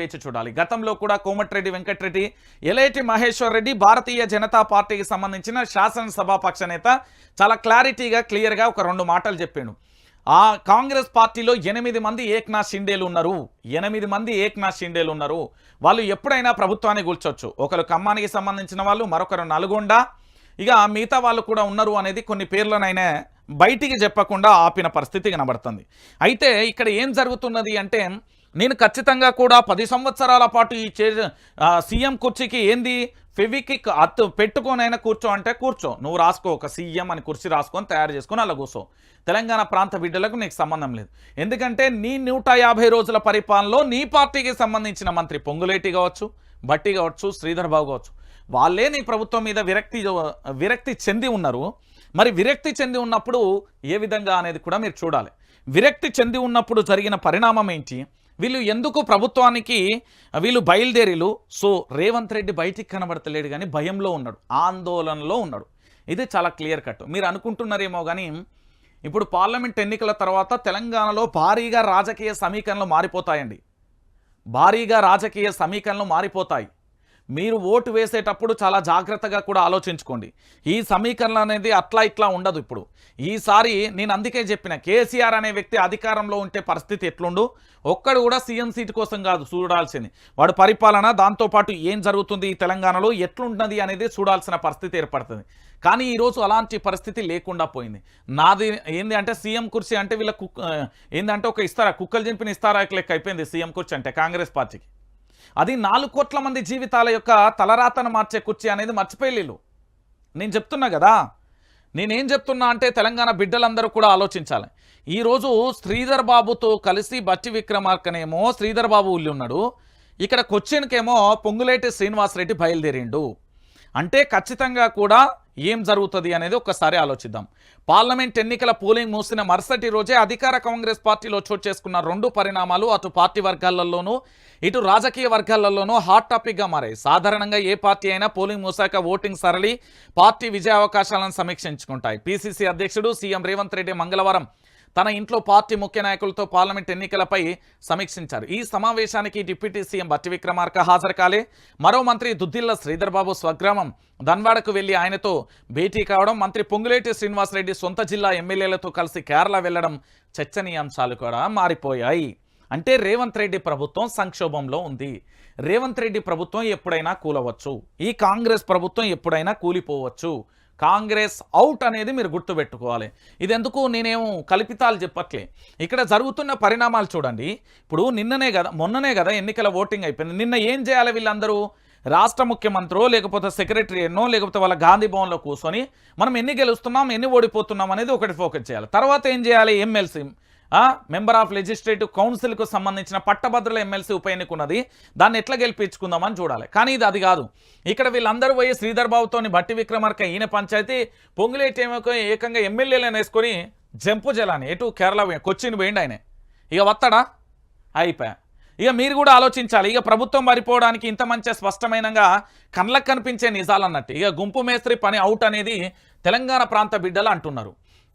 వేచి చూడాలి. గతంలో కూడా కోమటిరెడ్డి వెంకటరెడ్డి ఎలేటి మహేశ్వర్ రెడ్డి భారతీయ జనతా పార్టీకి సంబంధించిన శాసనసభాపక్ష నేత చాలా క్లారిటీగా క్లియర్గా ఒక రెండు మాటలు చెప్పాడు. ఆ కాంగ్రెస్ పార్టీలో ఎనిమిది మంది ఏక్నాథ్ షిండేలు ఉన్నారు. ఎనిమిది మంది ఏక్నాథ్ షిండేలు ఉన్నారు. వాళ్ళు ఎప్పుడైనా ప్రభుత్వాన్ని కూల్చొచ్చు ఒకరు ఖమ్మానికి సంబంధించిన వాళ్ళు మరొకరు నల్గొండ. ఇక మిగతా వాళ్ళు కూడా ఉన్నారు అనేది కొన్ని పేర్లనైనా బయటికి చెప్పకుండా ఆపిన పరిస్థితి కనబడుతుంది. అయితే ఇక్కడ ఏం జరుగుతున్నది అంటే నేను ఖచ్చితంగా కూడా పది సంవత్సరాల పాటు ఈ చే సీఎం కుర్చీకి ఏంది? ఫెవికిక్ అత్తు పెట్టుకోనైనా కూర్చో అంటే కూర్చో. నువ్వు రాసుకో ఒక సీఎం అని కుర్చీ రాసుకొని తయారు చేసుకొని అలా కూర్చో. తెలంగాణ ప్రాంత బిడ్డలకు నీకు సంబంధం లేదు. ఎందుకంటే నీ నూట యాభై రోజుల పరిపాలనలో నీ పార్టీకి సంబంధించిన మంత్రి పొంగులేటి కావచ్చు బట్టి కావచ్చు శ్రీధర్ బాబు కావచ్చు. వాళ్ళే నీ ప్రభుత్వం మీద విరక్తి విరక్తి చెంది ఉన్నారు. మరి విరక్తి చెంది ఉన్నప్పుడు ఏ విధంగా అనేది కూడా మీరు చూడాలి. విరక్తి చెంది ఉన్నప్పుడు జరిగిన పరిణామం ఏంటి? వీళ్ళు ఎందుకు ప్రభుత్వానికి వీళ్ళు బయలుదేరిలు? సో రేవంత్ రెడ్డి బయటికి కనబడతలేడు కానీ భయంలో ఉన్నాడు ఆందోళనలో ఉన్నాడు. ఇది చాలా క్లియర్ కట్. మీరు అనుకుంటున్నారేమో కానీ ఇప్పుడు పార్లమెంట్ ఎన్నికల తర్వాత తెలంగాణలో భారీగా రాజకీయ సమీకరణలు మారిపోతాయండి. భారీగా రాజకీయ సమీకరణలు మారిపోతాయి. మీరు ఓటు వేసేటప్పుడు చాలా జాగ్రత్తగా కూడా ఆలోచించుకోండి. ఈ సమీకరణ అనేది అట్లా ఇట్లా ఉండదు ఇప్పుడు. ఈసారి నేను అందుకే చెప్పిన కేసీఆర్ అనే వ్యక్తి అధికారంలో ఉంటే పరిస్థితి ఎట్లుండు? ఒక్కడు కూడా సీఎం సీటు కోసం కాదు చూడాల్సింది. వాడు పరిపాలన దాంతోపాటు ఏం జరుగుతుంది ఈ తెలంగాణలో ఎట్లుంటుంది అనేది చూడాల్సిన పరిస్థితి ఏర్పడుతుంది. కానీ ఈరోజు అలాంటి పరిస్థితి లేకుండా పోయింది. నాది ఏంది అంటే సీఎం కుర్చీ అంటే వీళ్ళ కుక్ ఏంటంటే ఒక ఇస్తారా కుక్కలు చింపిన ఇస్తారా లెక్క అయిపోయింది సీఎం కుర్చీ అంటే కాంగ్రెస్ పార్టీకి. అది నాలుగు కోట్ల మంది జీవితాల యొక్క తలరాతను మార్చే కుర్చీ అనేది మర్చిపోయలేదు నేను చెప్తున్నా కదా నేనేం చెప్తున్నా అంటే తెలంగాణ బిడ్డలందరూ కూడా ఆలోచించాలి. ఈరోజు శ్రీధర్ బాబుతో కలిసి బట్టి విక్రమార్కనేమో శ్రీధర్ బాబు ఉల్లి ఉన్నాడు. ఇక్కడ క్వశ్చన్కేమో పొంగులేటి శ్రీనివాసరెడ్డి బయలుదేరిండు. అంటే ఖచ్చితంగా కూడా ఏం జరుగుతుంది అనేది ఒకసారి ఆలోచిద్దాం. పార్లమెంట్ ఎన్నికల పోలింగ్ మూసిన మరుసటి రోజే అధికార కాంగ్రెస్ పార్టీలో చోటు చేసుకున్న రెండు పరిణామాలు అటు పార్టీ వర్గాలలోనూ ఇటు రాజకీయ వర్గాలలోనూ హాట్ టాపిక్గా మారాయి. సాధారణంగా ఏ పార్టీ అయినా పోలింగ్ మూసాక ఓటింగ్ సరళి పార్టీ విజయ అవకాశాలను సమీక్షించుకుంటాయి. పీసీసీ అధ్యక్షుడు సీఎం రేవంత్ రెడ్డి మంగళవారం తన ఇంట్లో పార్టీ ముఖ్య నాయకులతో పార్లమెంట్ ఎన్నికలపై సమీక్షించారు. ఈ సమావేశానికి డిప్యూటీ సీఎం బట్టి విక్రమార్క హాజరు కాలే. మరో మంత్రి దుద్దిల్ల శ్రీధర్బాబు స్వగ్రామం ధన్వాడకు వెళ్ళి ఆయనతో భేటీ కావడం మంత్రి పొంగులేటి శ్రీనివాసరెడ్డి సొంత జిల్లా ఎమ్మెల్యేలతో కలిసి కేరళ వెళ్ళడం చర్చనీయాంశాలు కూడా మారిపోయాయి. అంటే రేవంత్ రెడ్డి ప్రభుత్వం సంక్షోభంలో ఉంది. రేవంత్ రెడ్డి ప్రభుత్వం ఎప్పుడైనా కూలవచ్చు. ఈ కాంగ్రెస్ ప్రభుత్వం ఎప్పుడైనా కూలిపోవచ్చు. కాంగ్రెస్ అవుట్ అనేది మీరు గుర్తుపెట్టుకోవాలి. ఇది ఎందుకు నేనేం కల్పితాలు చెప్పట్లే. ఇక్కడ జరుగుతున్న పరిణామాలు చూడండి. ఇప్పుడు నిన్ననే కదా మొన్ననే కదా ఎన్నికల ఓటింగ్ అయిపోయింది. నిన్న ఏం చేయాలి వీళ్ళందరూ? రాష్ట్ర ముఖ్యమంత్రో లేకపోతే సెక్రటరీ ఎన్నో లేకపోతే వాళ్ళ గాంధీ భవన్లో కూర్చొని మనం ఎన్ని గెలుస్తున్నాం ఎన్ని ఓడిపోతున్నాం అనేది ఒకటి ఫోకస్ చేయాలి. తర్వాత ఏం చేయాలి? ఎమ్మెల్సీ మెంబర్ ఆఫ్ లెజిస్లేటివ్ కౌన్సిల్కు సంబంధించిన పట్టభద్రుల ఎమ్మెల్సీ ఉప ఎన్నిక ఉన్నది దాన్ని ఎట్లా గెలిపించుకుందామని చూడాలి. కానీ ఇది అది కాదు. ఇక్కడ వీళ్ళందరూ పోయి శ్రీధర్ బాబుతోని బట్టి విక్రమార్క ఈయన పంచాయతీ పొంగులేటి ఏమో ఏకంగా ఎమ్మెల్యేలను వేసుకొని జంపు జలాని ఎటు కేరళ పోయి- కొచ్చిన్ పోయిండు ఆయన. ఇక వత్తడా? అయిపోయా. ఇక మీరు కూడా ఆలోచించాలి. ఇక ప్రభుత్వం మారిపోవడానికి ఇంత మంచి స్పష్టమైనగా కళ్ళకు కనిపించే నిజాలు అన్నట్టు ఇక గుంపు మేస్త్రి పని అవుట్ అనేది తెలంగాణ ప్రాంత బిడ్డలు అంటున్నారు.